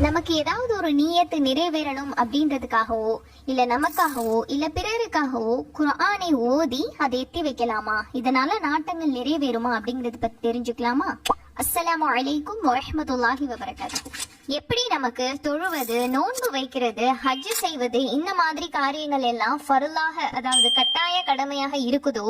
நமக்கு ஏதாவது ஒரு நீயத்து நிறைவேறணும் அப்படின்றதுக்காகவோ இல்ல நமக்காகவோ இல்ல பிறருக்காகவோ குர்ஆனை ஓதி அதை எத்தி வைக்கலாமா? இதனால நாட்டங்கள் நிறைவேறுமா அப்படிங்கறது பத்தி தெரிஞ்சுக்கலாமா? அஸ்ஸலாமு அலைக்கும் வரமத்துல்லாஹி வபரகாத்து எப்படி நமக்கு தொழுவது நோன்பு வைக்கிறது ஹஜ் செய்வது இந்த மாதிரி காரியங்கள் எல்லாம் ஃபருளாக அதாவது கட்டாய கடமையாக இருக்குதோ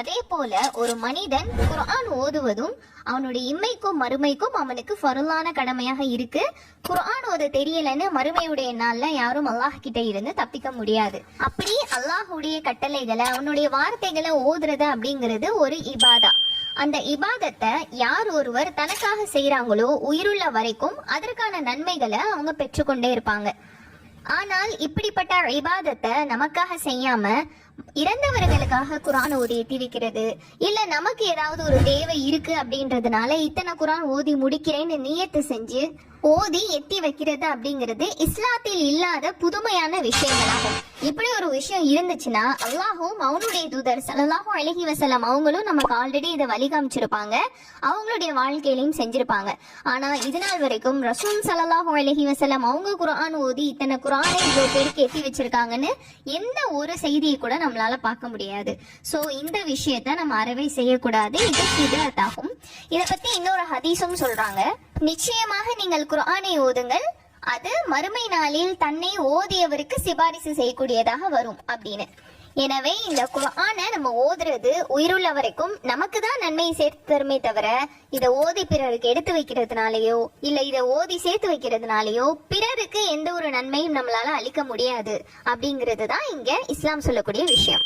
அதே போல ஒரு மனிதன் குர்ஆன் ஓதுவதும் அவனுடைய இம்மைக்கும் மறுமைக்கும் அவனுக்கு ஃபருளான கடமையாக இருக்கு. குர்ஆன் ஓத தெரியலன்னு மறுமையுடைய நாள்ல யாரும் அல்லாஹ் கிட்ட இருந்து தப்பிக்க முடியாது. அப்படி அல்லாஹுடைய கட்டளைகளை அவனுடைய வார்த்தைகளை ஓதுறது அப்படிங்கிறது ஒரு இபாதா. அந்த இபாதத்தை யார் ஒருவர் தனக்காக செய்கிறாங்களோ உயிருள்ள வரைக்கும் அதற்கான நன்மைகளை அவங்க பெற்றுக்கொண்டே இருப்பாங்க. ஆனால் இப்படிப்பட்ட இபாதத்தை நமக்காக செய்யாம இறந்தவர்களுக்காக குரான் ஓதி எத்தி வைக்கிறது இல்ல நமக்கு ஏதாவது ஒரு தேவை இருக்கு அப்படின்றதுனால இத்தனை குரான் ஓதி முடிக்கிறேன்னு நியத்து செஞ்சு ஓதி எத்தி வைக்கிறது அப்படிங்கிறது இஸ்லாத்தில் இல்லாத புதுமையான விஷயங்களாகும். இப்படி ஒரு விஷயம் இருந்துச்சுன்னா அல்லாஹும் அவனுடைய தூதர் சல்லாஹும் அழகி வசலம் அவங்களும் நமக்கு ஆல்ரெடி இதை வழி காமிச்சிருப்பாங்க அவங்களுடைய வாழ்க்கையிலையும் செஞ்சிருப்பாங்க. ஆனா இது நாள் வரைக்கும் ரசூல் சல்லாஹும் அழகி வசலம் அவங்க குரான் ஓதி இத்தனை குரானை இவ்வளவு பேருக்கு எத்தி வச்சிருக்காங்கன்னு எந்த ஒரு செய்தியை கூட நம்மளால பார்க்க முடியாது. சோ இந்த விஷயத்த நம்ம அறவே செய்யக்கூடாது. இது சிதாத்தாகும் இதை பத்தி இன்னொரு ஹதீஸும் சொல்றாங்க. நிச்சயமாக நீங்கள் குர்ஆனை ஓதுங்கள். அது மறுமை நாளில் தன்னை ஓதியவருக்கு சிபாரிசு செய்யக்கூடியதாக வரும் அப்படின்னு. எனவே இந்த குரானை நம்ம ஓதுறது உயிருள்ள வரைக்கும் நமக்கு தான் நன்மையை சேர்த்து தருமே தவிர இதை ஓதி பிறருக்கு எடுத்து வைக்கிறதுனாலயோ இல்ல இதை ஓதி சேர்த்து வைக்கிறதுனாலயோ பிறருக்கு எந்த ஒரு நன்மையும் நம்மளால அளிக்க முடியாது அப்படிங்கிறது தான் இங்க இஸ்லாம் சொல்லக்கூடிய விஷயம்.